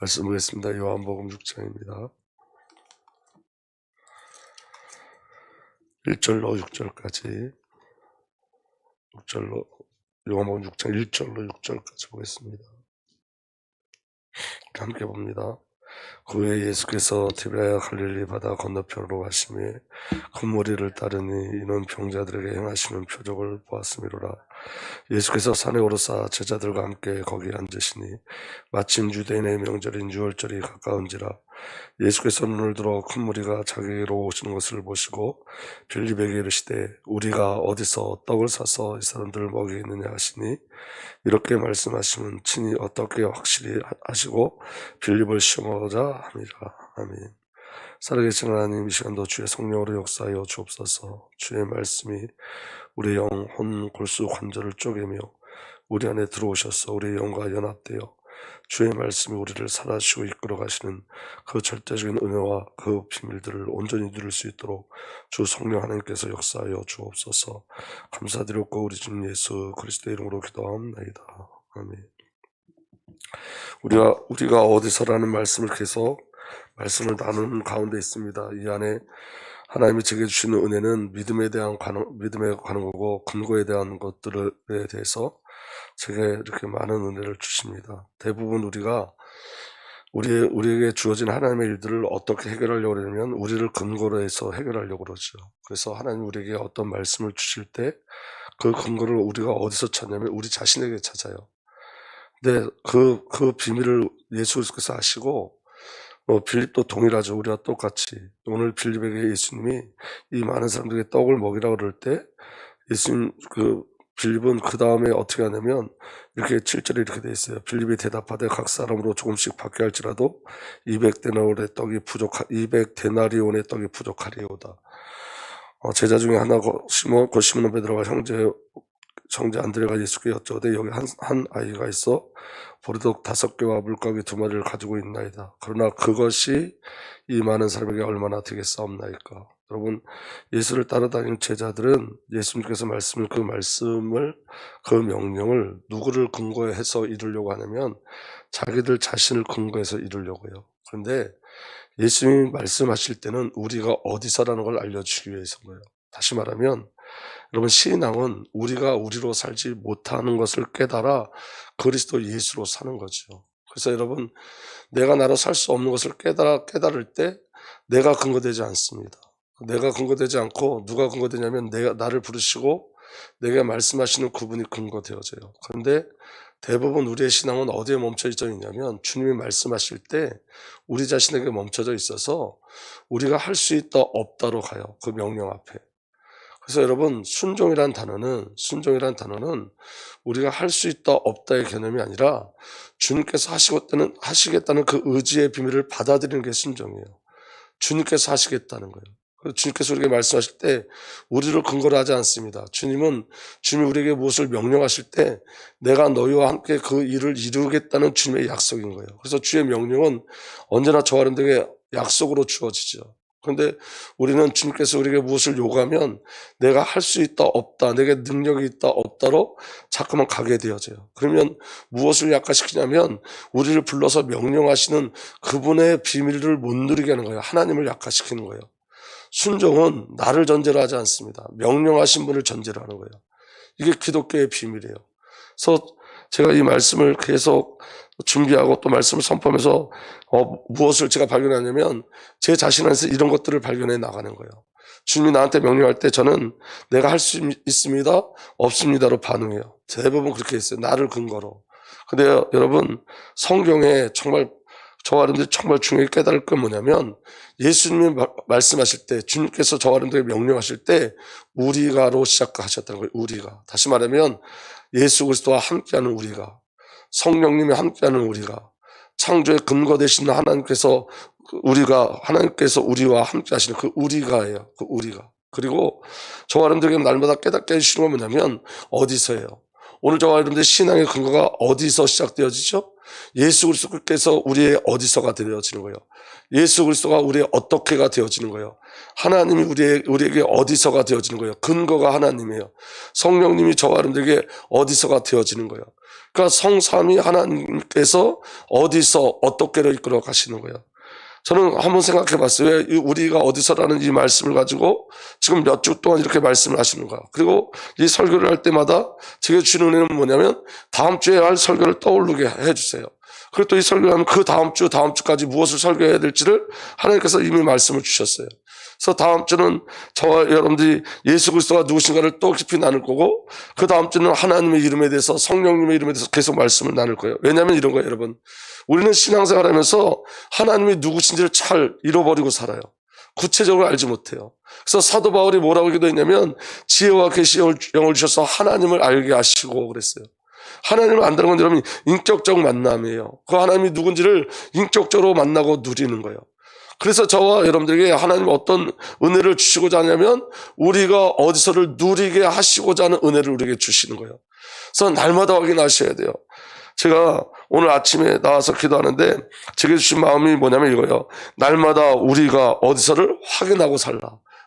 말씀 보겠습니다. 요한복음 6장입니다. 1절로 6절까지 6절로 요한복음 6장 1절로 6절까지 보겠습니다. 함께 봅니다. 그 후에 예수께서 티베야 갈릴리 바다 건너편으로 가심에 큰 무리를 따르니 이는 병자들에게 행하시는 표적을 보았음이로라. 예수께서 산에 오르사 제자들과 함께 거기 앉으시니 마침 유대인의 명절인 유월절이 가까운지라 예수께서 눈을 들어 큰 무리가 자기로 오시는 것을 보시고 빌립에게 이르시되 우리가 어디서 떡을 사서 이 사람들을 먹이겠느냐 하시니 이렇게 말씀하시면 친히 어떻게 확실히 하시고 빌립을 시험하고자 합니다. 아멘. 살아계신 하나님 이 시간도 주의 성령으로 역사하여 주옵소서 주의 말씀이 우리 영, 혼, 골수, 관절을 쪼개며 우리 안에 들어오셔서 우리의 영과 연합되어 주의 말씀이 우리를 살아시고 이끌어 가시는 그 절대적인 은혜와 그 비밀들을 온전히 누릴 수 있도록 주 성령 하나님께서 역사하여 주옵소서 감사드렸고 우리 주님 예수 그리스도의 이름으로 기도합니다. 아멘. 우리가 우리가 어디서라는 말씀을 계속 말씀을 나누는 가운데 있습니다. 이 안에 하나님이 제게 주시는 은혜는 믿음에 대한 관한, 믿음에 관한 거고 근거에 대한 것들에 대해서 제게 이렇게 많은 은혜를 주십니다. 대부분 우리가 우리 우리에게 주어진 하나님의 일들을 어떻게 해결하려고 그러냐면 우리를 근거로 해서 해결하려고 그러죠. 그래서 하나님 우리에게 어떤 말씀을 주실 때 그 근거를 우리가 어디서 찾냐면 우리 자신에게 찾아요. 근데 그, 그 비밀을 예수 그리스도께서 아시고 어, 빌립도 동일하죠. 우리와 똑같이. 오늘 빌립에게 예수님이 이 많은 사람들에게 떡을 먹이라고 그럴 때 예수님 그 빌립은 그 다음에 어떻게 하냐면 이렇게 7절에 이렇게 돼 있어요. 빌립이 대답하되 각 사람으로 조금씩 받게 할지라도 200데나리온의 떡이 부족하 200데나리온의 떡이 부족하리오다. 어, 제자 중에 하나 고 시몬 고 시몬 베드로가 형제 형제 안드레가 예수께 여쭤되 여기 한, 한 아이가 있어 보리독 다섯 개와 물고기 두 마리를 가지고 있나이다. 그러나 그것이 이 많은 사람에게 얼마나 되겠사옵나이까. 여러분 예수를 따라다니는 제자들은 예수님께서 말씀을 그 말씀을 그 명령을 누구를 근거해서 이루려고 하냐면 자기들 자신을 근거해서 이루려고요. 그런데 예수님이 말씀하실 때는 우리가 어디서라는 걸 알려주기 위해서인 거예요. 다시 말하면 여러분 신앙은 우리가 우리로 살지 못하는 것을 깨달아 그리스도 예수로 사는 거죠. 그래서 여러분 내가 나로 살 수 없는 것을 깨달아 깨달을 때 내가 근거되지 않습니다. 내가 근거되지 않고 누가 근거되냐면 내가 나를 부르시고 내가 말씀하시는 그분이 근거되어져요. 그런데 대부분 우리의 신앙은 어디에 멈춰져 있냐면 주님이 말씀하실 때 우리 자신에게 멈춰져 있어서 우리가 할 수 있다 없다로 가요. 그 명령 앞에. 그래서 여러분 순종이란 단어는 순종이란 단어는 우리가 할 수 있다 없다의 개념이 아니라 주님께서 하시겠다는 하시겠다는 그 의지의 비밀을 받아들이는 게 순종이에요. 주님께서 하시겠다는 거예요. 주님께서 우리에게 말씀하실 때 우리를 근거로 하지 않습니다. 주님은 주님이 우리에게 무엇을 명령하실 때 내가 너희와 함께 그 일을 이루겠다는 주님의 약속인 거예요. 그래서 주의 명령은 언제나 저와 여러분들에게 약속으로 주어지죠. 그런데 우리는 주님께서 우리에게 무엇을 요구하면 내가 할 수 있다 없다 내게 능력이 있다 없다로 자꾸만 가게 되어져요. 그러면 무엇을 약화시키냐면 우리를 불러서 명령하시는 그분의 비밀을 못 누리게 하는 거예요. 하나님을 약화시키는 거예요. 순종은 나를 전제로 하지 않습니다. 명령하신 분을 전제로 하는 거예요. 이게 기독교의 비밀이에요. 그래서 제가 이 말씀을 계속 준비하고 또 말씀을 선포하면서 어, 무엇을 제가 발견하냐면 제 자신 안에서 이런 것들을 발견해 나가는 거예요. 주님이 나한테 명령할 때 저는 내가 할 수 있습니다, 없습니다로 반응해요. 대부분 그렇게 했어요. 나를 근거로. 근데 여러분 성경에 정말 여러분들이 정말 중요하게 깨달을 건 뭐냐면 예수님이 마- 말씀하실 때 주님께서 여러분들에게 명령하실 때 우리가로 시작하셨다는 거예요. 우리가. 다시 말하면 예수 그리스도와 함께하는 우리가 성령님이 함께하는 우리가 창조의 근거 되신 하나님께서 그 우리가 하나님께서 우리와 함께 하시는 그 우리가예요. 그 우리가. 그리고 저와 여러분들에게 날마다 깨닫게 해주시는 건 뭐냐면 어디서예요? 오늘 저와 여러분들 신앙의 근거가 어디서 시작되어지죠? 예수 그리스도께서 우리의 어디서가 되어지는 거예요. 예수 그리스도가 우리의 어떻게가 되어지는 거예요. 하나님이 우리의, 우리에게 어디서가 되어지는 거예요. 근거가 하나님이에요. 성령님이 저와 여러분들에게 어디서가 되어지는 거예요. 그러니까 성삼이 하나님께서 어디서 어떻게를 이끌어 가시는 거예요. 저는 한번 생각해 봤어요. 우리가 어디서라는 이 말씀을 가지고 지금 몇 주 동안 이렇게 말씀을 하시는 거야. 그리고 이 설교를 할 때마다 제게 주는 은혜는 뭐냐면 다음 주에 할 설교를 떠오르게 해 주세요. 그리고 또 이 설교를 하면 그 다음 주, 다음 주까지 무엇을 설교해야 될지를 하나님께서 이미 말씀을 주셨어요. 그래서 다음 주는 저와 여러분들이 예수 그리스도가 누구신가를 또 깊이 나눌 거고 그 다음 주는 하나님의 이름에 대해서 성령님의 이름에 대해서 계속 말씀을 나눌 거예요. 왜냐하면 이런 거예요, 여러분. 우리는 신앙생활하면서 하나님이 누구신지를 잘 잃어버리고 살아요. 구체적으로 알지 못해요. 그래서 사도 바울이 뭐라고 기도했냐면 지혜와 계시 영을 주셔서 하나님을 알게 하시고 그랬어요. 하나님을 안다는 건 여러분 인격적 만남이에요. 그 하나님이 누군지를 인격적으로 만나고 누리는 거예요. 그래서 저와 여러분들에게 하나님 어떤 은혜를 주시고자 하냐면 우리가 어디서를 누리게 하시고자 하는 은혜를 우리에게 주시는 거예요. 그래서 날마다 확인하셔야 돼요. 제가 오늘 아침에 나와서 기도하는데 제게 주신 마음이 뭐냐면 이거예요. 날마다 우리가 어디서를 확인하고 살라.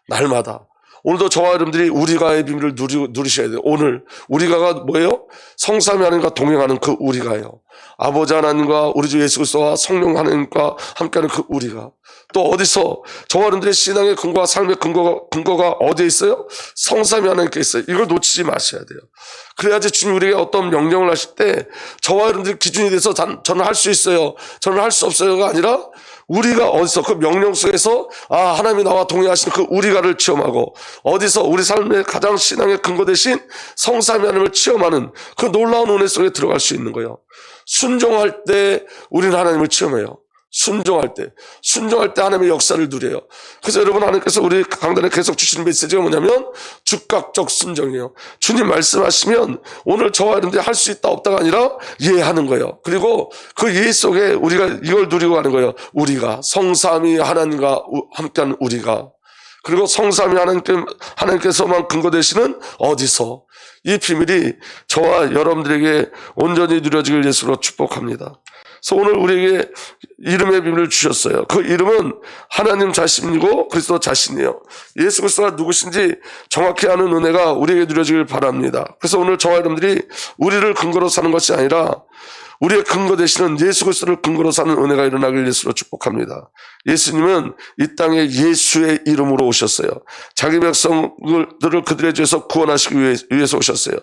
날마다. 오늘도 저와 여러분들이 우리가의 비밀을 누리, 누리셔야 돼요. 오늘 우리가가 뭐예요? 성삼위 하나님과 동행하는 그 우리가요. 아버지 하나님과 우리 주 예수 그리스도와 성령 하나님과 함께하는 그 우리가 또 어디서 저와 여러분들의 신앙의 근거와 삶의 근거가 근거가 어디에 있어요? 성삼위 하나님께 있어요. 이걸 놓치지 마셔야 돼요. 그래야지 주님 우리에게 어떤 명령을 하실 때 저와 여러분들 기준이 돼서 단- 저는 할 수 있어요. 저는 할 수 없어요가 아니라 우리가 어디서 그 명령 속에서 아 하나님이 나와 동의하시는 그 우리가를 체험하고 어디서 우리 삶의 가장 신앙의 근거 대신 성삼위 하나님을 체험하는 그 놀라운 은혜 속에 들어갈 수 있는 거예요. 순종할 때 우리는 하나님을 체험해요. 순종할 때. 순종할 때 하나님의 역사를 누려요. 그래서 여러분 하나님께서 우리 강단에 계속 주시는 메시지가 뭐냐면 즉각적 순종이에요. 주님 말씀하시면 오늘 저와 여러분들이 할수 있다 없다가 아니라 예하는 거예요. 그리고 그 예 속에 우리가 이걸 누리고 가는 거예요. 우리가 성삼위 하나님과 우- 함께하는 우리가 그리고 성삼위 하나님께, 하나님께서만 근거되시는 어디서 이 비밀이 저와 여러분들에게 온전히 누려지길 예수로 축복합니다. 그래서 오늘 우리에게 이름의 비밀을 주셨어요. 그 이름은 하나님 자신이고 그리스도 자신이에요. 예수 그리스도가 누구신지 정확히 아는 은혜가 우리에게 누려지길 바랍니다. 그래서 오늘 저와 여러분들이 우리를 근거로 사는 것이 아니라 우리의 근거 되시는 예수 그리스도를 근거로 사는 은혜가 일어나길 예수로 축복합니다. 예수님은 이 땅에 예수의 이름으로 오셨어요. 자기 백성들을 그들의 죄에서 구원하시기 위해- 위해서 오셨어요.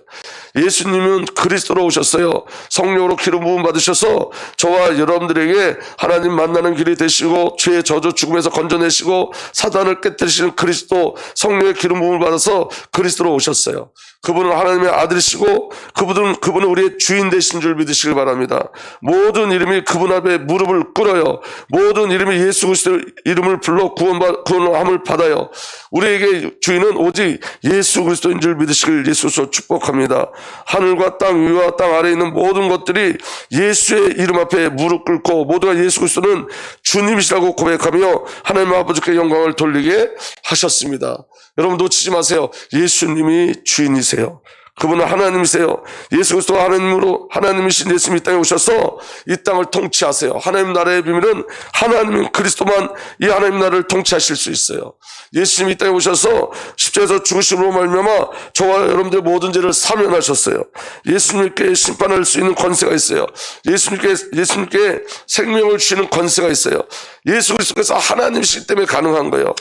예수님은 그리스도로 오셨어요. 성령으로 기름 부음 받으셔서 저와 여러분들에게 하나님 만나는 길이 되시고 죄의 저주 죽음에서 건져내시고 사단을 깨뜨리시는 그리스도 성령의 기름 부음을 받아서 그리스도로 오셨어요. 그분은 하나님의 아들이시고 그분은 그분은 우리의 주인 되신 줄 믿으시길 바랍니다. 모든 이름이 그분 앞에 무릎을 꿇어요. 모든 이름이 예수 그리스도 이름을 불러 구원받 구원함을 받아요. 우리에게 주인은 오직 예수 그리스도인 줄 믿으시길 예수로 축복합니다. 하늘과 땅 위와 땅 아래에 있는 모든 것들이 예수의 이름 앞에 무릎 꿇고 모두가 예수 그리스도는 주님이시라고 고백하며 하나님 아버지께 영광을 돌리게 하셨습니다. 여러분 놓치지 마세요. 예수님이 주인이세요. 그분은 하나님이세요. 예수 그리스도가 하나님으로 하나님이신 예수님이 이 땅에 오셔서 이 땅을 통치하세요. 하나님 나라의 비밀은 하나님 그리스도만 이 하나님 나라를 통치하실 수 있어요. 예수님이 이 땅에 오셔서 십자에서 죽으심으로 말미암아 저와 여러분들 모든 죄를 사면하셨어요. 예수님께 심판할 수 있는 권세가 있어요. 예수님께 예수님께 생명을 주시는 권세가 있어요. 예수 그리스도께서 하나님이시기 때문에 가능한 거예요.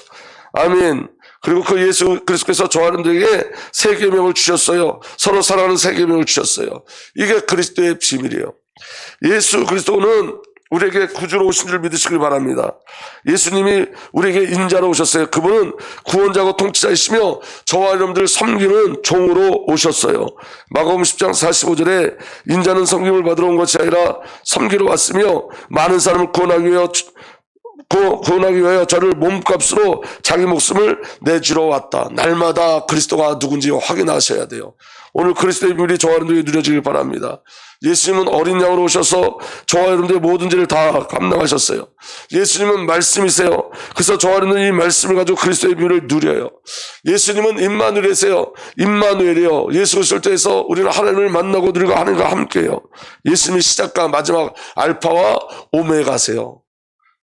아멘. 그리고 그 예수 그리스도께서 여러분들에게 세 계명을 주셨어요. 서로 사랑하는 세 계명을 주셨어요. 이게 그리스도의 비밀이에요. 예수 그리스도는 우리에게 구주로 오신 줄 믿으시길 바랍니다. 예수님이 우리에게 인자로 오셨어요. 그분은 구원자고 통치자이시며 저와 여러분들 섬기는 종으로 오셨어요. 마가음 10장 45절에 인자는 섬김을 받으러 온 것이 아니라 섬기러 왔으며 많은 사람을 구원하기 위하여 구- 구원하기 위하여 저를 몸값으로 자기 목숨을 내주러 왔다. 날마다 그리스도가 누군지 확인하셔야 돼요. 오늘 그리스도의 비밀이 저와 여러분들에게 누려지길 바랍니다. 예수님은 어린 양으로 오셔서 저와 여러분들의 모든 죄를 다 감당하셨어요. 예수님은 말씀이세요. 그래서 저와 여러분들은 이 말씀을 가지고 그리스도의 비밀을 누려요. 예수님은 임마누엘이세요. 임마누엘이요. 예수 그리스도를 통해서 우리는 하나님을 만나고 누리고 하나님과 함께해요. 예수님이 시작과 마지막 알파와 오메가세요.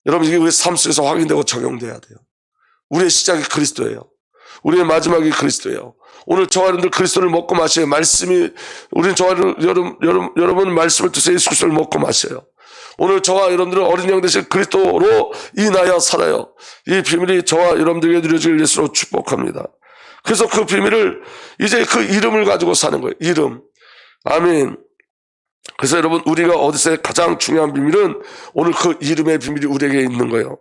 여러분 이게 우리 삶 속에서 확인되고 적용돼야 돼요. 우리의 시작이 그리스도예요. 우리의 마지막이 그리스도예요. 오늘 저와 여러분들 그리스도를 먹고 마셔요. 말씀이 우리는 저와 여러분 여러분 여러분 말씀을 드세요. 예수 그리스도를 먹고 마셔요. 오늘 저와 여러분들은 어린 양 되신 그리스도로 인하여 살아요. 이 비밀이 저와 여러분들에게 누려질 예수로 축복합니다. 그래서 그 비밀을 이제 그 이름을 가지고 사는 거예요. 이름. 아멘. 그래서 여러분 우리가 어디서 가장 중요한 비밀은 오늘 그 이름의 비밀이 우리에게 있는 거예요.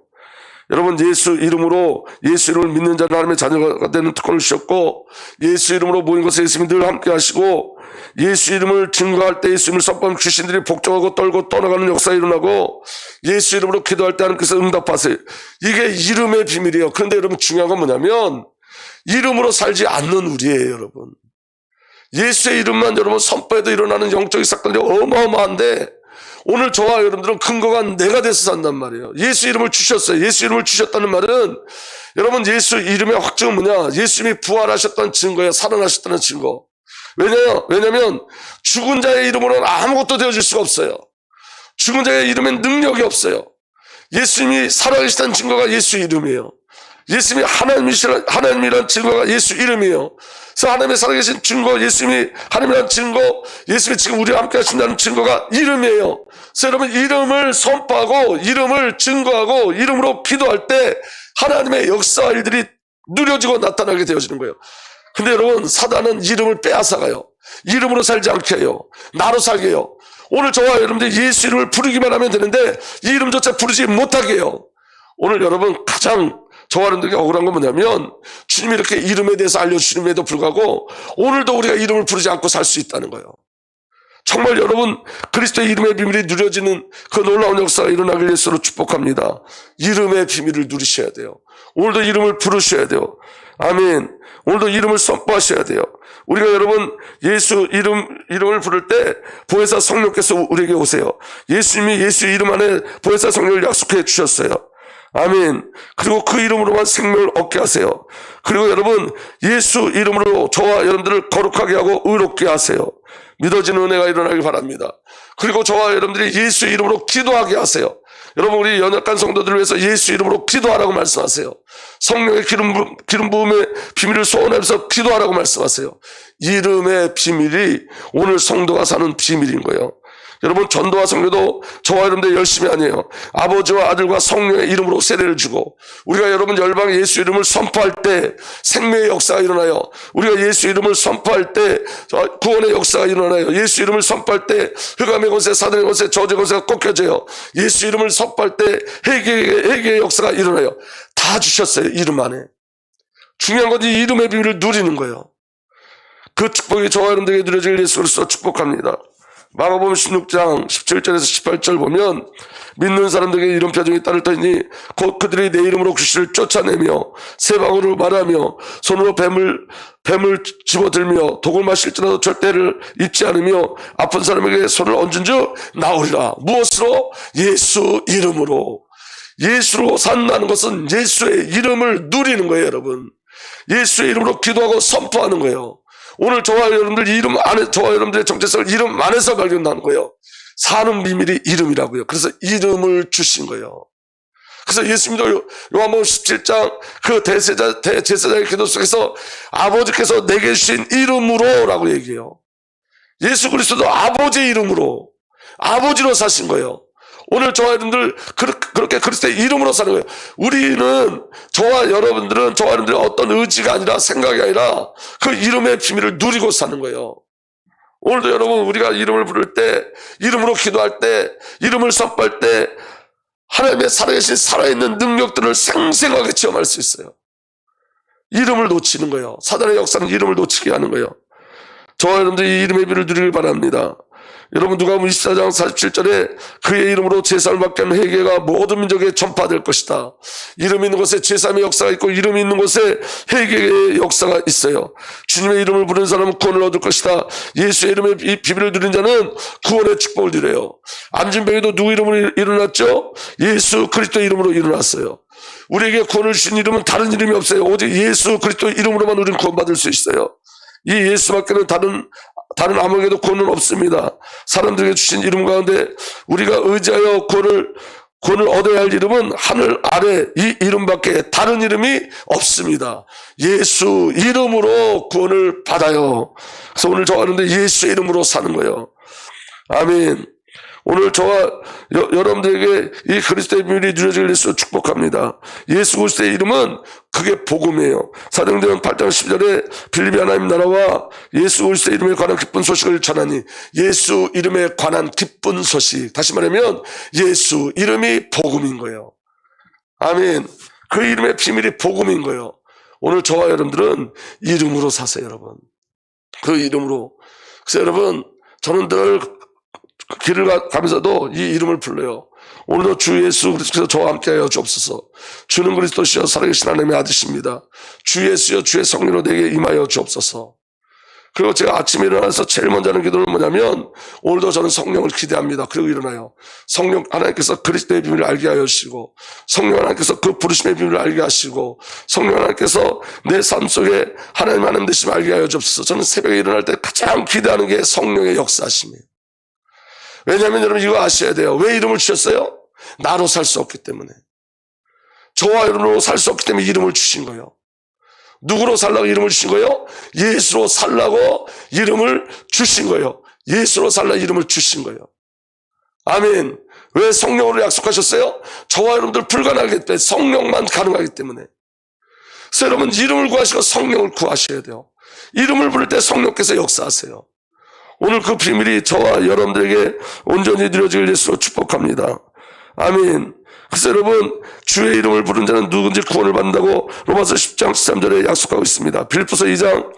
여러분 예수 이름으로 예수 이름을 믿는 자는 하나님의 자녀가 되는 특권을 주셨고 예수 이름으로 모인 것에 예수님이 늘 함께 하시고 예수 이름을 증거할 때 예수 이름을 선포하면 귀신들이 복종하고 떨고 떠나가는 역사가 일어나고 예수 이름으로 기도할 때 하나님께서 응답하세요. 이게 이름의 비밀이에요. 그런데 여러분 중요한 건 뭐냐면 이름으로 살지 않는 우리예요 여러분. 예수의 이름만 여러분 선포해도 일어나는 영적인 사건들이 어마어마한데 오늘 저와 여러분들은 근거가 내가 돼서 산단 말이에요. 예수 이름을 주셨어요. 예수 이름을 주셨다는 말은 여러분 예수 이름의 확증은 뭐냐? 예수님이 부활하셨다는 증거예요. 살아나셨다는 증거. 왜냐, 왜냐면 죽은 자의 이름으로는 아무것도 되어질 수가 없어요. 죽은 자의 이름엔 능력이 없어요. 예수님이 살아계시다는 증거가 예수 이름이에요. 예수님이 하나님이시라, 하나님이라는 증거가 예수 이름이에요. 그래서 하나님의 살아계신 증거, 예수님이 하나님이라는 증거, 예수님이 지금 우리와 함께 하신다는 증거가 이름이에요. 그래서 여러분 이름을 선포하고 이름을 증거하고 이름으로 기도할 때 하나님의 역사 일들이 누려지고 나타나게 되어지는 거예요. 근데 여러분 사단은 이름을 빼앗아가요. 이름으로 살지 않게 해요. 나로 살게 해요. 오늘 저와 여러분들 예수 이름을 부르기만 하면 되는데 이 이름조차 부르지 못하게 해요. 오늘 여러분 가장 저와 여러분들에게 억울한 건 뭐냐면 주님이 이렇게 이름에 대해서 알려주심에도 불구하고 오늘도 우리가 이름을 부르지 않고 살 수 있다는 거예요. 정말 여러분 그리스도의 이름의 비밀이 누려지는 그 놀라운 역사가 일어나길 예수로 축복합니다. 이름의 비밀을 누리셔야 돼요. 오늘도 이름을 부르셔야 돼요. 아멘. 오늘도 이름을 선포하셔야 돼요. 우리가 여러분 예수 이름 이름을 부를 때 보혜사 성령께서 우리에게 오세요. 예수님이 예수 이름 안에 보혜사 성령을 약속해 주셨어요. 아멘. 그리고 그 이름으로만 생명을 얻게 하세요. 그리고 여러분 예수 이름으로 저와 여러분들을 거룩하게 하고 의롭게 하세요. 믿어지는 은혜가 일어나길 바랍니다. 그리고 저와 여러분들이 예수 이름으로 기도하게 하세요. 여러분 우리 연약한 성도들을 위해서 예수 이름으로 기도하라고 말씀하세요. 성령의 기름, 부- 기름 부음의 비밀을 소원하면서 기도하라고 말씀하세요. 이름의 비밀이 오늘 성도가 사는 비밀인 거예요. 여러분 전도와 성교도 저와 여러분들 열심히 아니에요. 아버지와 아들과 성령의 이름으로 세례를 주고 우리가 여러분 열방의 예수 이름을 선포할 때 생명의 역사가 일어나요. 우리가 예수 이름을 선포할 때저 구원의 역사가 일어나요. 예수 이름을 선포할 때 흑암의 권세, 사단의 권세, 저주의 권세가 꺾여져요. 예수 이름을 선포할 때 회개의, 회개의 역사가 일어나요. 다 주셨어요. 이름 안에. 중요한 건 이 이름의 비밀을 누리는 거예요. 그 축복이 저와 여러분들에게 누려질 예수 그리스도 축복합니다. 마가복음 16장 17절에서 18절 보면 믿는 사람들에게 이런 표정이 따를 터니 곧 그들이 내 이름으로 귀신을 쫓아내며 새 방울을 말하며 손으로 뱀을 뱀을 집어들며 독을 마실지라도 절대를 잊지 않으며 아픈 사람에게 손을 얹은 즉 나오리라. 무엇으로? 예수 이름으로. 예수로 산다는 것은 예수의 이름을 누리는 거예요 여러분. 예수의 이름으로 기도하고 선포하는 거예요 오늘 저와 여러분들 이름 안에 저와 여러분들의 정체성을 이름 안에서 발견하는 거예요. 사는 비밀이 이름이라고요. 그래서 이름을 주신 거예요. 그래서 예수님도 요- 요한복음 17장 그 대세자 대제사장의 기도 속에서 아버지께서 내게 주신 이름으로라고 얘기해요. 예수 그리스도도 아버지의 이름으로 아버지로 사신 거예요. 오늘 저와 여러분들 그렇- 그렇게 그리스도의 이름으로 사는 거예요. 우리는 저와 여러분들은 저와 여러분들의 어떤 의지가 아니라 생각이 아니라 그 이름의 비밀을 누리고 사는 거예요. 오늘도 여러분 우리가 이름을 부를 때 이름으로 기도할 때 이름을 선포할 때 하나님의 살아계신 살아있는 능력들을 생생하게 체험할 수 있어요. 이름을 놓치는 거예요. 사단의 역사는 이름을 놓치게 하는 거예요. 저와 여러분들이 이 이름의 비를 누리길 바랍니다. 여러분 누가복음 24장 47절에 그의 이름으로 제사를 받게 하는 회개가 모든 민족에 전파될 것이다. 이름 있는 곳에 제사의 역사가 있고 이름 있는 곳에 회개의 역사가 있어요. 주님의 이름을 부르는 사람은 구원을 얻을 것이다. 예수의 이름의 비- 비밀을 누린 자는 구원의 축복을 누려요. 암진병에도 누구 이름으로 일어났죠? 예수 그리스도 이름으로 일어났어요. 우리에게 구원을 주신 이름은 다른 이름이 없어요. 오직 예수 그리스도 이름으로만 우리는 구원받을 수 있어요. 이 예수밖에는 다른 다른 아무에게도 구원은 없습니다. 사람들에게 주신 이름 가운데 우리가 의지하여 구원을 구원을 얻어야 할 이름은 하늘 아래 이 이름밖에 다른 이름이 없습니다. 예수 이름으로 구원을 받아요. 그래서 오늘 저하는데 예수 이름으로 사는 거예요. 아멘. 오늘 저와 여, 여러분들에게 이 그리스도의 비밀이 누려질 예수 축복합니다. 예수 그리스도의 이름은 그게 복음이에요. 사도행전 8장 10절에 빌립이 하나님 나라와 예수 그리스도의 이름에 관한 기쁜 소식을 전하니 예수 이름에 관한 기쁜 소식. 다시 말하면 예수 이름이 복음인 거예요. 아멘. 그 이름의 비밀이 복음인 거예요. 오늘 저와 여러분들은 이름으로 사세요, 여러분. 그 이름으로. 그래서 여러분, 저는 늘 길을 가- 가면서도 이 이름을 불러요. 오늘도 주 예수 그리스도께서 저와 함께하여 주옵소서. 주는 그리스도시여 살아계신 하나님의 아들이십니다. 주 예수여 주의 성령으로 내게 임하여 주옵소서. 그리고 제가 아침에 일어나서 제일 먼저 하는 기도는 뭐냐면 오늘도 저는 성령을 기대합니다. 그리고 일어나요. 성령 하나님께서 그리스도의 비밀을 알게 하여 주시고 성령 하나님께서 그 부르심의 비밀을 알게 하시고 성령 하나님께서 내 삶 속에 하나님 하나님 되심을 알게 하여 주옵소서. 저는 새벽에 일어날 때 가장 기대하는 게 성령의 역사심이에요. 왜냐하면 여러분 이거 아셔야 돼요. 왜 이름을 주셨어요? 나로 살 수 없기 때문에. 저와 여러분으로 살 수 없기 때문에 이름을 주신 거예요. 누구로 살라고 이름을 주신 거예요? 예수로 살라고 이름을 주신 거예요. 예수로 살라 이름을 주신 거예요. 아멘. 왜 성령으로 약속하셨어요? 저와 여러분들 불가능하기 때문에 성령만 가능하기 때문에. 그래서 여러분 이름을 구하시고 성령을 구하셔야 돼요. 이름을 부를 때 성령께서 역사하세요. 오늘 그 비밀이 저와 여러분들에게 온전히 드려질 예수로 축복합니다. 아멘. 그래서 여러분 주의 이름을 부른 자는 누군지 구원을 받는다고 로마서 10장 13절에 약속하고 있습니다. 빌립보서 2장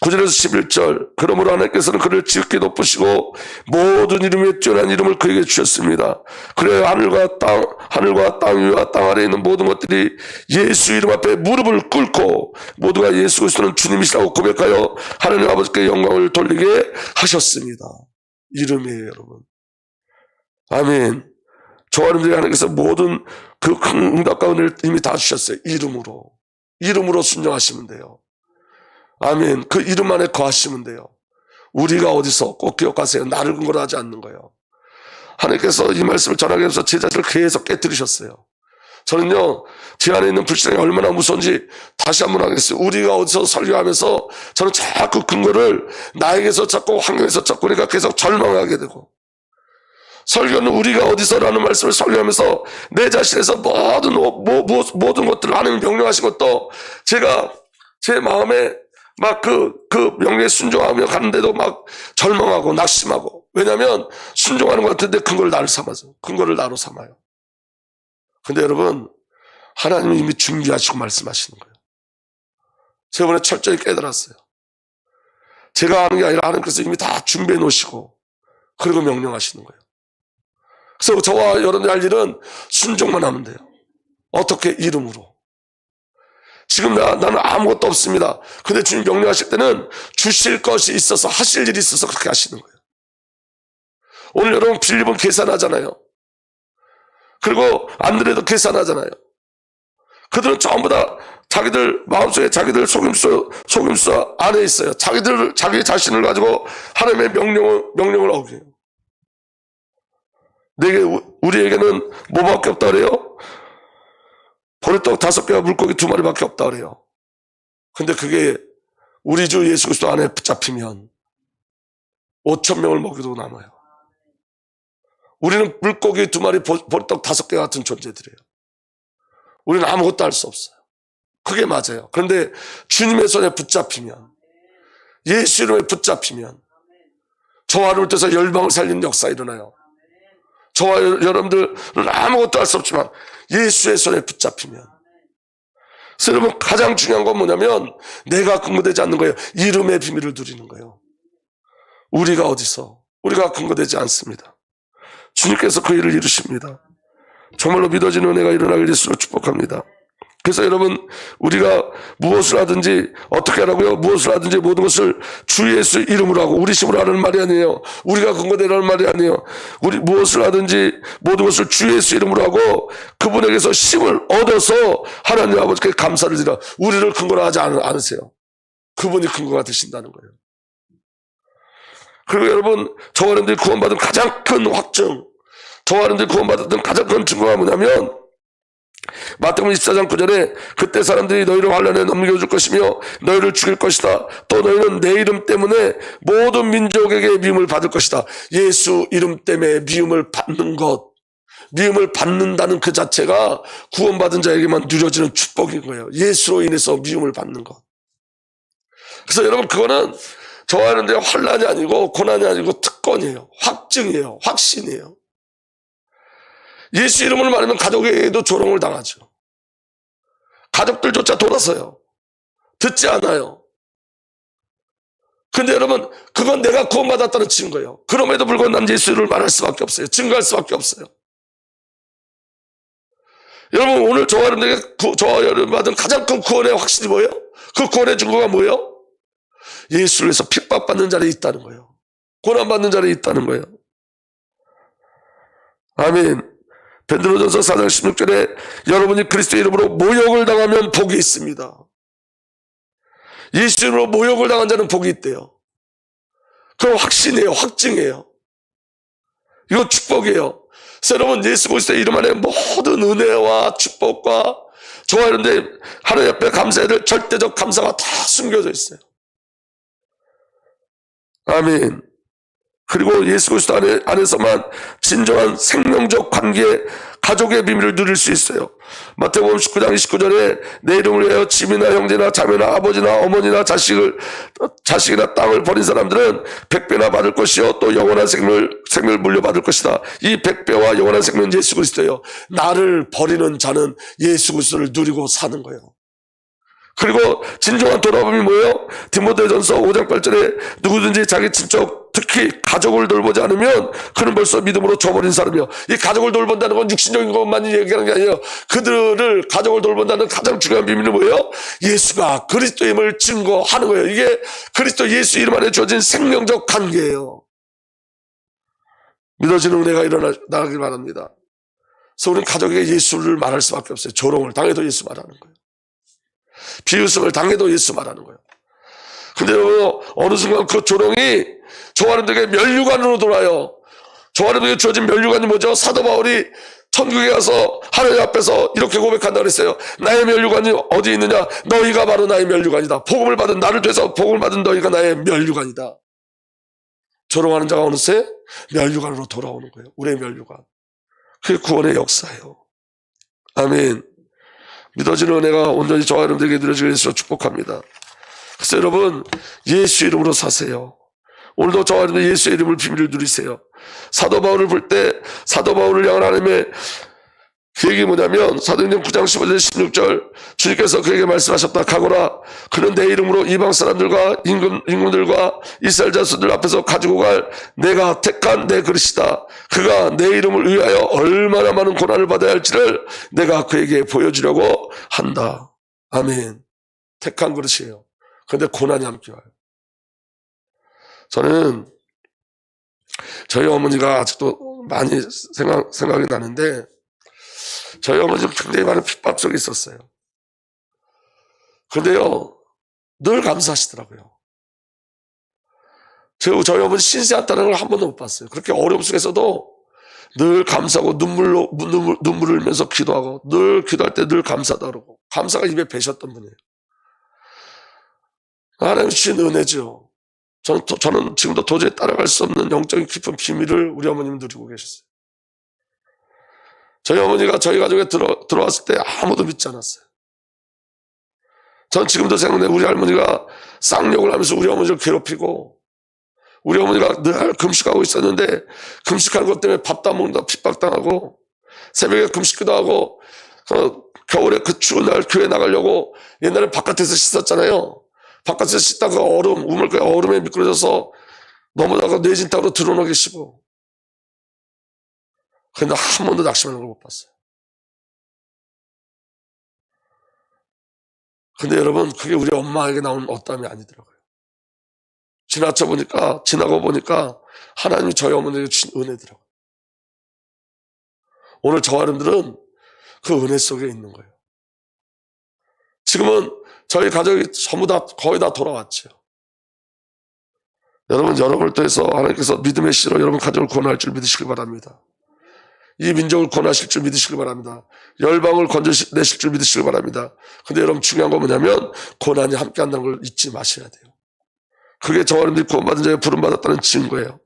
9절에서 11절 그러므로 하나님께서는 그를 지극히 높으시고 모든 이름에 뛰어난 이름을 그에게 주셨습니다. 그래야 하늘과 땅 하늘과 땅 위와 땅 아래에 있는 모든 것들이 예수 이름 앞에 무릎을 꿇고 모두가 예수 그리스도는 주님이시라고 고백하여 하나님 아버지께 영광을 돌리게 하셨습니다. 이름이에요 여러분. 아멘. 여러분들이 하나님께서 모든 그 응답과 은혜를 이미 다 주셨어요. 이름으로. 이름으로 순종하시면 돼요. 아멘. 그 이름 안에 거하시면 돼요. 우리가 어디서 꼭 기억하세요. 나를 근거로 하지 않는 거예요. 하나님께서 이 말씀을 전하기 위해서 제자들을 계속 깨뜨리셨어요. 저는요, 제 안에 있는 불신앙이 얼마나 무서운지 다시 한번 하겠어요. 우리가 어디서 설교하면서 저는 자꾸 근거를 나에게서 찾고 환경에서 찾고 그러니까 계속 절망하게 되고 설교는 우리가 어디서라는 말씀을 설교하면서 내 자신에서 모든, 뭐, 뭐, 모든 것들을 하나님 명령하신 것도 제가 제 마음에 막 그, 그 명령에 순종하며 가는데도 막 절망하고 낙심하고. 왜냐면 순종하는 것 같은데 근거를 나를 삼아서. 근거를 나로 삼아요. 근데 여러분, 하나님이 이미 준비하시고 말씀하시는 거예요. 이번에 철저히 깨달았어요. 제가 하는 게 아니라 하나님께서 이미 다 준비해 놓으시고, 그리고 명령하시는 거예요. 그래서 저와 여러분이 할 일은 순종만 하면 돼요. 어떻게? 이름으로. 지금 나, 나는 아무것도 없습니다. 근데 주님 명령하실 때는 주실 것이 있어서 하실 일이 있어서 그렇게 하시는 거예요. 오늘 여러분 빌립은 계산하잖아요. 그리고 안드레도 계산하잖아요. 그들은 전부 다 자기들 마음속에 자기들 속임수 속임수 안에 있어요. 자기들 자기 자신을 가지고 하나님의 명령을 명령을 어겨요. 내게 우리에게는 뭐밖에 없다 그래요? 보리떡 다섯 개와 물고기 두 마리밖에 없다 그래요. 근데 그게 우리 주 예수 그리스도 안에 붙잡히면 5천 명을 먹여도 남아요. 우리는 물고기 두 마리, 보- 보리떡 다섯 개 같은 존재들이에요. 우리는 아무것도 할 수 없어요. 그게 맞아요. 그런데 주님의 손에 붙잡히면 예수 이름에 붙잡히면 저와 를 뜻서 열방을 살리는 역사 일어나요. 저와 여- 여러분들은 아무것도 할 수 없지만 예수의 손에 붙잡히면 여러분 가장 중요한 건 뭐냐면 내가 근거되지 않는 거예요. 이름의 비밀을 누리는 거예요. 우리가 어디서 우리가 근거되지 않습니다. 주님께서 그 일을 이루십니다. 정말로 믿어지는 은혜가 일어나길 예수로 축복합니다. 그래서 여러분 우리가 무엇을 하든지 어떻게 하라고요? 무엇을 하든지 모든 것을 주 예수 이름으로 하고 우리 힘으로 하는 말이 아니에요. 우리가 근거되라는 말이 아니에요. 우리 무엇을 하든지 모든 것을 주 예수 이름으로 하고 그분에게서 힘을 얻어서 하나님 아버지께 감사를 드려 우리를 근거로 하지 않- 않으세요. 그분이 근거가 되신다는 거예요. 그리고 여러분 저와 여러분들이 구원받은 가장 큰 확증 저와 여러분들이 구원받았던 가장 큰 증거가 뭐냐면 마태복음 24장 9절에 그때 사람들이 너희를 환란에 넘겨줄 것이며 너희를 죽일 것이다. 또 너희는 내 이름 때문에 모든 민족에게 미움을 받을 것이다. 예수 이름 때문에 미움을 받는 것. 미움을 받는다는 그 자체가 구원받은 자에게만 누려지는 축복인 거예요. 예수로 인해서 미움을 받는 것. 그래서 여러분 그거는 저와 여러분들 환란이 아니고 고난이 아니고 특권이에요. 확증이에요. 확신이에요. 예수 이름을 말하면 가족에게도 조롱을 당하죠. 가족들조차 돌아서요. 듣지 않아요. 근데 여러분, 그건 내가 구원받았다는 증거예요. 그럼에도 불구하고 난 예수를 말할 수밖에 없어요. 증거할 수밖에 없어요. 여러분, 오늘 저와 여러분에게, 구- 저와 여러분 받은 가장 큰 구원의 확신이 뭐예요? 그 구원의 증거가 뭐예요? 예수를 위해서 핍박받는 자리에 있다는 거예요. 고난받는 자리에 있다는 거예요. 아멘. 베드로전서 4장 16절에 여러분이 그리스도 이름으로 모욕을 당하면 복이 있습니다. 예수 이름으로 모욕을 당한 자는 복이 있대요. 그건 확신이에요. 확증이에요. 이거 축복이에요. 여러분 예수 그리스도의 이름 안에 모든 은혜와 축복과 저와 여러분들 하나님 앞에 감사해야 될 절대적 감사가 다 숨겨져 있어요. 아멘. 그리고 예수 그리스도 안에, 안에서만 진정한 생명적 관계, 가족의 비밀을 누릴 수 있어요. 마태복음 19장 29절에 내 이름을 위하여 집이나 형제나 자매나 아버지나 어머니나 자식을 자식이나 땅을 버린 사람들은 백배나 받을 것이요 또 영원한 생명을 생명을 물려받을 것이다. 이 백배와 영원한 생명은 예수 그리스도예요. 나를 버리는 자는 예수 그리스도를 누리고 사는 거예요. 그리고 진정한 돌아봄이 뭐예요? 디모데전서 5장 8절에 누구든지 자기 친척 특히 가족을 돌보지 않으면 그는 벌써 믿음으로 저버린 사람이요. 이 가족을 돌본다는 건 육신적인 것만 얘기하는 게 아니에요. 그들을 가족을 돌본다는 가장 중요한 비밀은 뭐예요? 예수가 그리스도임을 증거하는 거예요. 이게 그리스도 예수 이름 안에 주어진 생명적 관계예요. 믿어지는 은혜가 일어나길 바랍니다. 그래서 우리는 가족에게 예수를 말할 수밖에 없어요. 조롱을 당해도 예수 말하는 거예요. 비웃음을 당해도 예수 말하는 거예요. 여러분, 어느 순간 그 조롱이 저하는들에게 멸류관으로 돌아요. 저하는들에게 주어진 멸류관이 뭐죠? 사도 바울이 천국에 가서 하나님 앞에서 이렇게 고백한다 그랬어요. 나의 멸류관이 어디 있느냐? 너희가 바로 나의 멸류관이다. 복음을 받은 나를 통해서 복음을 받은 너희가 나의 멸류관이다. 조롱하는 자가 어느새 멸류관으로 돌아오는 거예요. 우리의 멸류관. 그게 구원의 역사예요. 아멘. 믿어지는 은혜가 온전히 저와 여러분들에게 누려지게 해서 축복합니다. 그래서 여러분 예수 이름으로 사세요. 오늘도 저와 여러분 예수의 이름을 비밀을 누리세요. 사도 바울을 볼 때 사도 바울을 향한 하나님의 계획이 뭐냐면 사도행전 9장 15절 16절 주님께서 그에게 말씀하셨다. 가거라. 그는 내 이름으로 이방 사람들과 임금, 임금들과 이스라엘 자손들 앞에서 가지고 갈 내가 택한 내 그릇이다. 그가 내 이름을 위하여 얼마나 많은 고난을 받아야 할지를 내가 그에게 보여주려고 한다. 아멘. 택한 그릇이에요 근데 고난이 함께 와요 저는 저희 어머니가 아직도 많이 생각, 생각이 나는데 저희 어머니는 굉장히 많은 핍박 속에 있었어요. 근데요, 늘 감사하시더라고요. 저, 저희 어머니 신세한다는 걸 한 번도 못 봤어요. 그렇게 어려움 속에서도 늘 감사하고 눈물로, 눈물, 눈물을 흘면서 기도하고 늘 기도할 때 늘 감사다 그러고 감사가 입에 배셨던 분이에요. 하나님 주신 은혜죠. 저는, 도- 저는 지금도 도저히 따라갈 수 없는 영적인 깊은 비밀을 우리 어머님 누리고 계셨어요. 저희 어머니가 저희 가족에 들어, 들어왔을 때 아무도 믿지 않았어요. 전 지금도 생각나요. 우리 할머니가 쌍욕을 하면서 우리 어머니를 괴롭히고, 우리 어머니가 늘 금식하고 있었는데, 금식하는 것 때문에 밥도 안 먹는다 핍박당하고, 새벽에 금식기도 하고, 어, 겨울에 그 추운 날 교회 나가려고 옛날에 바깥에서 씻었잖아요. 바깥에서 씻다가 얼음, 우물가에 얼음에 미끄러져서 넘어다가 뇌진탕으로 드러나 계시고, 근데 한 번도 낙심하는 걸 못 봤어요. 근데 여러분, 그게 우리 엄마에게 나온 어담이 아니더라고요. 지나쳐 보니까, 지나고 보니까 하나님이 저희 어머니에게 주신 은혜더라고요. 오늘 저와 여러분들은 그 은혜 속에 있는 거예요. 지금은 저희 가족이 전부 다 거의 다 돌아왔죠. 여러분, 여러분을 통해서 하나님께서 믿음의 씨로 여러분 가족을 구원할 줄 믿으시길 바랍니다. 이 민족을 권하실 줄 믿으시길 바랍니다. 열방을 건져내실 줄 믿으시길 바랍니다. 근데 여러분 중요한 건 뭐냐면 고난이 함께 한다는 걸 잊지 마셔야 돼요. 그게 저와 여러분들이 구원받은 자에 부름받았다는 증거예요.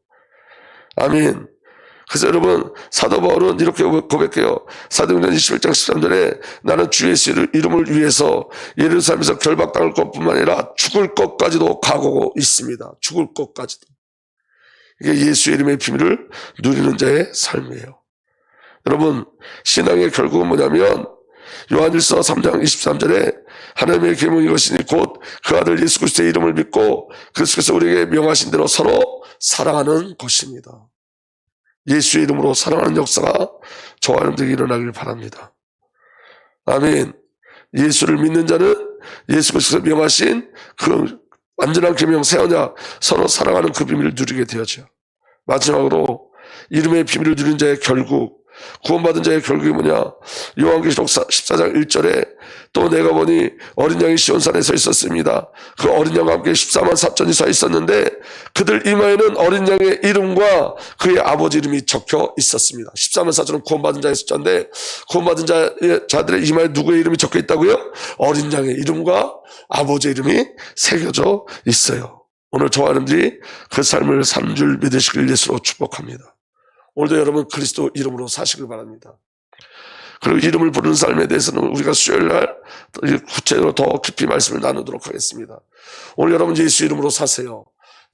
아멘. 그래서 여러분 사도 바울은 이렇게 고백해요. 사도행전 21장 13절에 나는 주 예수 이름을 위해서 예루살렘에서 결박당할 것뿐만 아니라 죽을 것까지도 각오고 있습니다. 죽을 것까지도. 이게 예수 이름의 비밀을 누리는 자의 삶이에요. 여러분 신앙의 결국은 뭐냐면 요한일서 3장 23절에 하나님의 계명이 이것이니 곧 그 아들 예수 그리스도의 이름을 믿고 그리스도께서 우리에게 명하신 대로 서로 사랑하는 것입니다. 예수의 이름으로 사랑하는 역사가 저와 여러분들에게 일어나길 바랍니다. 아멘. 예수를 믿는 자는 예수 그리스도께서 명하신 그 완전한 계명 세우냐 서로 사랑하는 그 비밀을 누리게 되어져. 마지막으로 이름의 비밀을 누린 자의 결국 구원받은 자의 결국이 뭐냐? 요한계시록 14장 1절에 또 내가 보니 어린 양이 시온산에 서 있었습니다. 그 어린 양과 함께 14만 4천이 서 있었는데 그들 이마에는 어린 양의 이름과 그의 아버지 이름이 적혀 있었습니다. 14만 4천은 구원받은 자의 숫자인데 구원받은 자, 자들의 이마에 누구의 이름이 적혀 있다고요? 어린 양의 이름과 아버지 이름이 새겨져 있어요. 오늘 저와 여러분들이 그 삶을 산 줄 믿으시길 예수로 축복합니다. 오늘도 여러분 그리스도 이름으로 사시길 바랍니다. 그리고 이름을 부르는 삶에 대해서는 우리가 수요일 날 구체적으로 더 깊이 말씀을 나누도록 하겠습니다. 오늘 여러분 예수 이름으로 사세요.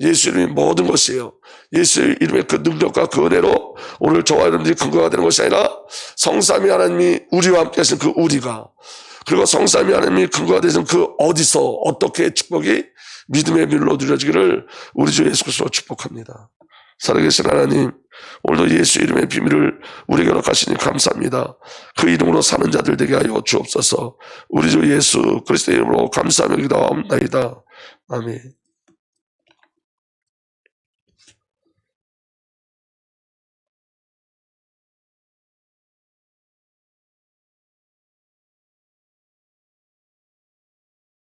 예수 이름이 모든 것이에요. 예수 이름의 그 능력과 그 은혜로 오늘 저와 여러분들이 근거가 되는 것이 아니라 성삼위 하나님이 우리와 함께 하신 그 우리가 그리고 성삼위 하나님이 근거가 되신 그 어디서 어떻게 축복이 믿음의 밀로 누려지기를 우리 주 예수 그리스도로 축복합니다. 살아계신 하나님 오늘도 예수 이름의 비밀을 우리에게 허락하시니 감사합니다. 그 이름으로 사는 자들 되게 하여 주옵소서 우리 주 예수 그리스도 이름으로 감사하며 기도하옵나이다. 아멘